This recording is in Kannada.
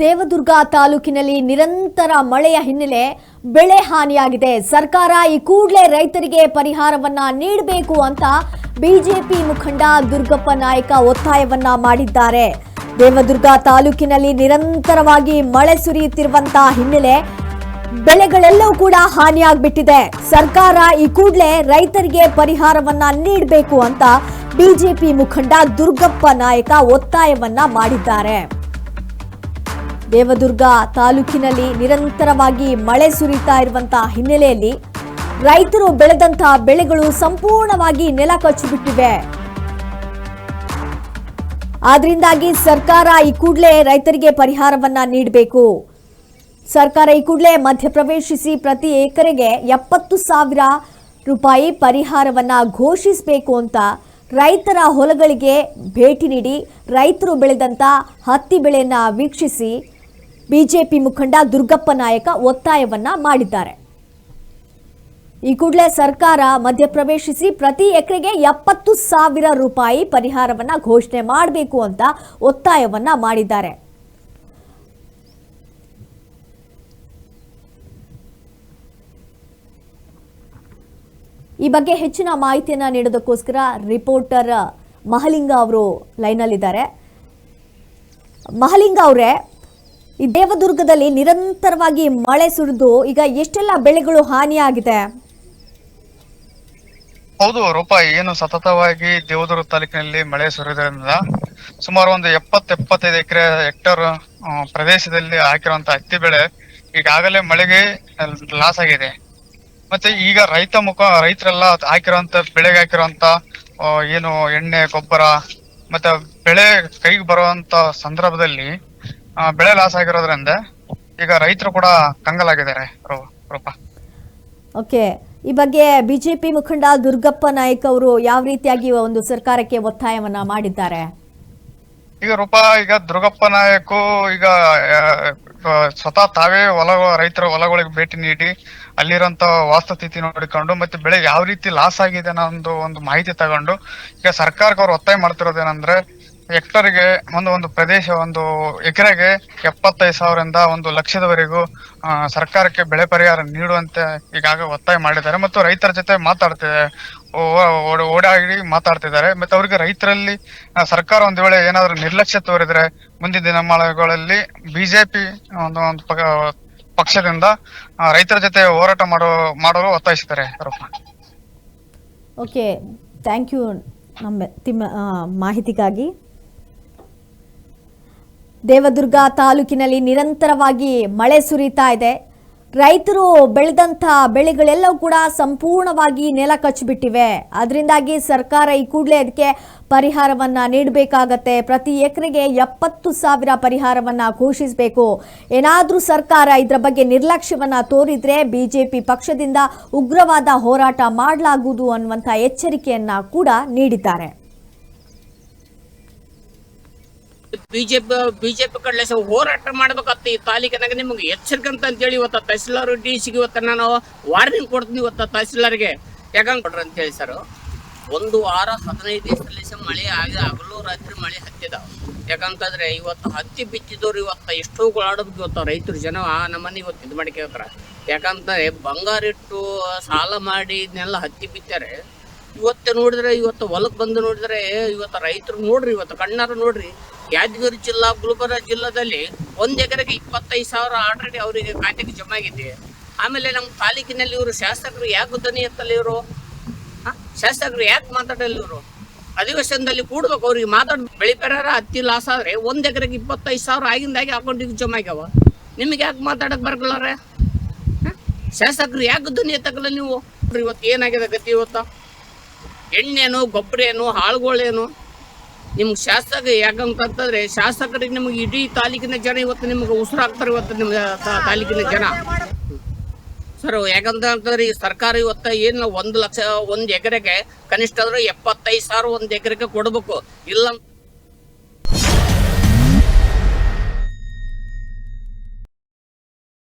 ದೇವದುರ್ಗ ತಾಲೂಕಿನಲ್ಲಿ ನಿರಂತರ ಮಳೆಯ ಹಿನ್ನೆಲೆ ಬೆಳೆ ಹಾನಿಯಾಗಿದೆ. ಸರ್ಕಾರ ಈ ಕೂಡಲೇ ರೈತರಿಗೆ ಪರಿಹಾರವನ್ನ ನೀಡಬೇಕು ಅಂತ ಬಿಜೆಪಿ ಮುಖಂಡ ದುರ್ಗಪ್ಪ ನಾಯಕ ಒತ್ತಾಯವನ್ನ ಮಾಡಿದ್ದಾರೆ. ದೇವದುರ್ಗ ತಾಲೂಕಿನಲ್ಲಿ ನಿರಂತರವಾಗಿ ಮಳೆ ಸುರಿಯುತ್ತಿರುವಂತಹ ಹಿನ್ನೆಲೆ ಬೆಳೆಗಳೆಲ್ಲವೂ ಕೂಡ ಹಾನಿಯಾಗ್ಬಿಟ್ಟಿದೆ. ಸರ್ಕಾರ ಈ ಕೂಡಲೇ ರೈತರಿಗೆ ಪರಿಹಾರವನ್ನ ನೀಡಬೇಕು ಅಂತ ಬಿಜೆಪಿ ಮುಖಂಡ ದುರ್ಗಪ್ಪ ನಾಯಕ ಒತ್ತಾಯವನ್ನ ಮಾಡಿದ್ದಾರೆ. ದೇವದುರ್ಗ ತಾಲೂಕಿನಲ್ಲಿ ನಿರಂತರವಾಗಿ ಮಳೆ ಸುರಿತಾ ಇರುವಂತಹ ಹಿನ್ನೆಲೆಯಲ್ಲಿ ರೈತರು ಬೆಳೆದಂತಹ ಬೆಳೆಗಳು ಸಂಪೂರ್ಣವಾಗಿ ನೆಲ ಕಚ್ಚಿಬಿಟ್ಟಿವೆ. ಆದ್ರಿಂದಾಗಿ ಸರ್ಕಾರ ಈ ಕೂಡಲೇ ರೈತರಿಗೆ ಪರಿಹಾರವನ್ನ ನೀಡಬೇಕು. ಸರ್ಕಾರ ಈ ಕೂಡಲೇ ಮಧ್ಯಪ್ರವೇಶಿಸಿ ಪ್ರತಿ ಎಕರೆಗೆ ಎಪ್ಪತ್ತು ಸಾವಿರ ರೂಪಾಯಿ ಪರಿಹಾರವನ್ನ ಘೋಷಿಸಬೇಕು ಅಂತ ರೈತರ ಹೊಲಗಳಿಗೆ ಭೇಟಿ ನೀಡಿ ರೈತರು ಬೆಳೆದಂತ ಹತ್ತಿ ಬೆಳೆಯನ್ನ ವೀಕ್ಷಿಸಿ ಬಿಜೆಪಿ ಮುಖಂಡ ದುರ್ಗಪ್ಪ ನಾಯಕ ಒತ್ತಾಯವನ್ನ ಮಾಡಿದ್ದಾರೆ. ಈ ಕೂಡಲೇ ಸರ್ಕಾರ ಮಧ್ಯಪ್ರವೇಶಿಸಿ ಪ್ರತಿ ಎಕರೆಗೆ ಎಪ್ಪತ್ತು ಸಾವಿರ ರೂಪಾಯಿ ಪರಿಹಾರವನ್ನ ಘೋಷಣೆ ಮಾಡಬೇಕು ಅಂತ ಒತ್ತಾಯವನ್ನ ಮಾಡಿದ್ದಾರೆ. ಈ ಬಗ್ಗೆ ಹೆಚ್ಚಿನ ಮಾಹಿತಿಯನ್ನ ನೀಡೋದಕ್ಕೋಸ್ಕರ ರಿಪೋರ್ಟರ್ ಮಹಲಿಂಗ ಅವರು ಲೈನಲ್ಲಿದ್ದಾರೆ. ಮಹಲಿಂಗ ಅವರೇ ಈ ದೇವದುರ್ಗದಲ್ಲಿ ನಿರಂತರವಾಗಿ ಮಳೆ ಸುರಿದು ಈಗ ಎಷ್ಟೆಲ್ಲ ಬೆಳೆಗಳು ಹಾನಿಯಾಗಿದೆ? ಹೌದು ರೂಪ, ಏನು ಸತತವಾಗಿ ದೇವದುರ್ಗ ತಾಲೂಕಿನಲ್ಲಿ ಮಳೆ ಸುರಿದ್ರಿಂದ ಸುಮಾರು ಒಂದು ಎಪ್ಪತ್ ಎಪ್ಪತ್ತೈದು ಎಕರೆ ಹೆಕ್ಟರ್ ಪ್ರದೇಶದಲ್ಲಿ ಹಾಕಿರುವಂತ ಹತ್ತಿ ಬೆಳೆ ಈಗಾಗಲೇ ಮಳೆಗೆ ಲಾಸ್ ಆಗಿದೆ. ಮತ್ತೆ ಈಗ ರೈತ ಮುಖ, ರೈತರೆಲ್ಲ ಹಾಕಿರುವಂತ, ಬೆಳೆಗೆ ಹಾಕಿರುವಂತ ಏನು ಎಣ್ಣೆ, ಗೊಬ್ಬರ, ಮತ್ತೆ ಬೆಳೆ ಕೈಗೆ ಬರುವಂತ ಸಂದರ್ಭದಲ್ಲಿ ಬೆಳೆ ಲಾಸ್ ಆಗಿರೋದ್ರಿಂದ ಈಗ ರೈತರು ಕೂಡ ಕಂಗಲಾಗಿದ್ದಾರೆ ರೂಪಾ ರೂಪ. ಓಕೆ. ಈ ಬಗ್ಗೆ ಬಿಜೆಪಿ ಮುಖಂಡ ದುರ್ಗಪ್ಪ ನಾಯಕ್ ಅವರು ಯಾವ ರೀತಿಯಾಗಿ ಒಂದು ಸರ್ಕಾರಕ್ಕೆ ಒತ್ತಾಯವನ್ನ ಮಾಡಿದ್ದಾರೆ? ಈಗ ರೂಪಾ ಈಗ ದುರ್ಗಪ್ಪ ನಾಯಕು ಈಗ ಸ್ವತಃ ತಾವೇ ಹೊಲ ರೈತರ ಹೊಲಗಳಿಗೆ ಭೇಟಿ ನೀಡಿ ಅಲ್ಲಿರೋಂತ ವಾಸ್ತುಸ್ಥಿತಿ ನೋಡಿಕೊಂಡು ಮತ್ತೆ ಬೆಳೆ ಯಾವ ರೀತಿ ಲಾಸ್ ಆಗಿದೆ ಅನ್ನೋ ಒಂದು ಮಾಹಿತಿ ತಗೊಂಡು ಈಗ ಸರ್ಕಾರಕ್ಕೆ ಅವ್ರು ಒತ್ತಾಯ ಮಾಡ್ತಿರೋದೇನಂದ್ರೆ ಹೆಕ್ಟರ್ಗೆ ಒಂದು ಒಂದು ಪ್ರದೇಶ, ಒಂದು ಎಕರೆಗೆ ಎಪ್ಪತ್ತೈದು ಸಾವಿರದಿಂದ ಒಂದು ಲಕ್ಷದವರೆಗೂ ಸರ್ಕಾರಕ್ಕೆ ಬೆಳೆ ಪರಿಹಾರ ನೀಡುವಂತೆ ಈಗಾಗ ಒತ್ತಾಯ ಮಾಡಿದ್ದಾರೆ ಮತ್ತು ರೈತರ ಜೊತೆ ಮಾತಾಡ್ತಿದೆ ಓಡಾಡಿ ಮಾತಾಡ್ತಿದ್ದಾರೆ. ಮತ್ತೆ ಅವರಿಗೆ ರೈತರಲ್ಲಿ ಸರ್ಕಾರ ಒಂದು ವೇಳೆ ಏನಾದರೂ ನಿರ್ಲಕ್ಷ್ಯ ತೋರಿದ್ರೆ ಮುಂದಿನ ದಿನಮಾನಗಳಲ್ಲಿ ಬಿಜೆಪಿ ಒಂದು ಒಂದು ಪಕ- ಪಕ್ಷದಿಂದ ರೈತರ ಜೊತೆ ಹೋರಾಟ ಮಾಡೋ, ಮಾಡಲು ಒತ್ತಾಯಿಸಿದ್ದಾರೆ ಓಕೆ, ಥ್ಯಾಂಕ್ ಯು, ನಮ್ಮ, ತಿಮ್ಮ ಮಾಹಿತಿಗಾಗಿ. ದೇವದುರ್ಗ ತಾಲೂಕಿನಲ್ಲಿ ನಿರಂತರವಾಗಿ ಮಳೆ ಸುರಿತಾ ಇದೆ. ರೈತರು ಬೆಳೆದಂಥ ಬೆಳೆಗಳೆಲ್ಲವೂ ಕೂಡ ಸಂಪೂರ್ಣವಾಗಿ ನೆಲ ಕಚ್ಚಿಬಿಟ್ಟಿವೆ ಅದರಿಂದಾಗಿ ಸರ್ಕಾರ ಈ ಕೂಡಲೇ ಅದಕ್ಕೆ ಪರಿಹಾರವನ್ನ ನೀಡಬೇಕಾಗತ್ತೆ. ಪ್ರತಿ ಎಕರೆಗೆ ಎಪ್ಪತ್ತು ಸಾವಿರ ಪರಿಹಾರವನ್ನ ಘೋಷಿಸಬೇಕು. ಏನಾದರೂ ಸರ್ಕಾರ ಇದರ ಬಗ್ಗೆ ನಿರ್ಲಕ್ಷ್ಯವನ್ನ ತೋರಿದ್ರೆ ಬಿಜೆಪಿ ಪಕ್ಷದಿಂದ ಉಗ್ರವಾದ ಹೋರಾಟ ಮಾಡಲಾಗುವುದು ಅನ್ನುವಂಥ ಎಚ್ಚರಿಕೆಯನ್ನ ಕೂಡ ನೀಡಿದ್ದಾರೆ. ಬಿಜೆಪಿ ಬಿಜೆಪಿ ಕಡಲೆ ಸಹ ಹೋರಾಟ ಮಾಡ್ಬೇಕತ್ತ ಈ ತಾಲೂಕಿನಾಗ ನಿಮ್ಗೆ ಅಂತ ಅಂತೇಳಿ ಇವತ್ತ ತಹಸೀಲ್ದಾರ್ ಡಿ ಸಿಗೆ ಇವತ್ತ ನಾನು ವಾರ್ನಿಂಗ್ ಕೊಡ್ತೀನಿ ಇವತ್ತ ತಹಸೀಲ್ದಾರ್ಗೆ. ಯಾಕಂಗ್ ಕೊಡ್ರಿ ಅಂತೇಳಿ ಸರ್, ಒಂದು ವಾರ ಹದಿನೈದು ದಿವಸದಲ್ಲಿ ಸಹ ಮಳೆ ಆಗಿ ಹಗಲು ರಾತ್ರಿ ಮಳೆ ಹತ್ತಿದ ಯಾಕಂತಂದ್ರೆ ಇವತ್ತು ಹತ್ತಿ ಬಿತ್ತಿದವ್ರು ಇವತ್ತು ಎಷ್ಟೋ ಗೋಳಾಡೋದು ಇವತ್ತು ರೈತರು ಜನ ಆ ನಮ್ಮನ್ನ ಇವತ್ತು ಇದು ಮಾಡ್ಕೊತಾರ ಯಾಕಂತಂದ್ರೆ ಬಂಗಾರ ಇಟ್ಟು ಸಾಲ ಮಾಡಿ ಇದನ್ನೆಲ್ಲ ಹತ್ತಿ ಬಿತ್ತಾರೆ. ಇವತ್ತು ನೋಡಿದ್ರೆ, ಇವತ್ತು ಹೊಲಕ್ಕೆ ಬಂದು ನೋಡಿದ್ರೆ, ಇವತ್ತು ರೈತರು ನೋಡ್ರಿ, ಇವತ್ತು ಕಣ್ಣಾರು ನೋಡ್ರಿ. ಯಾದಗಿರಿ ಜಿಲ್ಲಾ, ಗುಲ್ಬರ್ಗ ಜಿಲ್ಲಾದಲ್ಲಿ ಒಂದ್ ಎಕರೆಗೆ ಇಪ್ಪತ್ತೈದು ಸಾವಿರ ಆಲ್ರೆಡಿ ಅವರಿಗೆ ಖಾತೆಗೆ ಜಮಾ ಆಗಿದೆ ಆಮೇಲೆ ನಮ್ಮ ತಾಲೂಕಿನಲ್ಲಿ ಇವರು ಶಾಸಕರು ಯಾಕೆ ಧ್ವನಿ ಎತ್ತಲ್ಲ ಇವರು? ಶಾಸಕರು ಯಾಕೆ ಮಾತಾಡಲ್ಲ ಇವರು? ಅಧಿವೇಶನದಲ್ಲಿ ಕೂಡ್ಬೇಕು, ಅವ್ರಿಗೆ ಮಾತಾಡ್ ಬೆಳಿಪೆರಾರ ಹತ್ತಿ ಲಾಸ್ ಆದ್ರೆ ಒಂದ್ ಎಕರೆಗೆ ಇಪ್ಪತ್ತೈದು ಸಾವಿರ ಆಗಿಂದಾಗಿ ಅಕೌಂಟಿಗೆ ಜಮಾ ಆಗ್ಯಾವ. ನಿಮಗೆ ಯಾಕೆ ಮಾತಾಡಕ್ಕೆ ಬರಗಲ್ಲಾರೆ ಶಾಸಕರು ಯಾಕೆ ಧ್ವನಿ ಎತ್ತಕಲ್ಲ ನೀವು? ಇವತ್ತು ಏನಾಗಿದೆ ಗತಿ ಇವತ್ತು? ಎಣ್ಣೆನು ಗೊಬ್ಬರ ಏನು ಹಾಳುಗಳೇನು ನಿಮ್ಗೆ ಶಾಸಕ ಯಾಕಂತಂತಂದ್ರೆ ಶಾಸಕರಿಗೆ ನಿಮ್ಗೆ ಇಡೀ ತಾಲೂಕಿನ ಜನ ಇವತ್ತು ನಿಮ್ಗೆ ಉಸಿರಾಗ್ತಾರೆ ಇವತ್ತು ನಿಮ್ಮ ತಾಲೂಕಿನ ಜನ. ಸರ್ ಯಾಕಂತಂದ್ರೆ ಈ ಸರ್ಕಾರ ಇವತ್ತು ಏನು ಒಂದು ಲಕ್ಷ, ಒಂದು ಎಕರೆಗೆ ಕನಿಷ್ಠ ಅಂದ್ರೆ ಎಪ್ಪತ್ತೈದು ಸಾವಿರ ಒಂದು ಎಕರೆಗೆ ಕೊಡಬೇಕು. ಇಲ್ಲ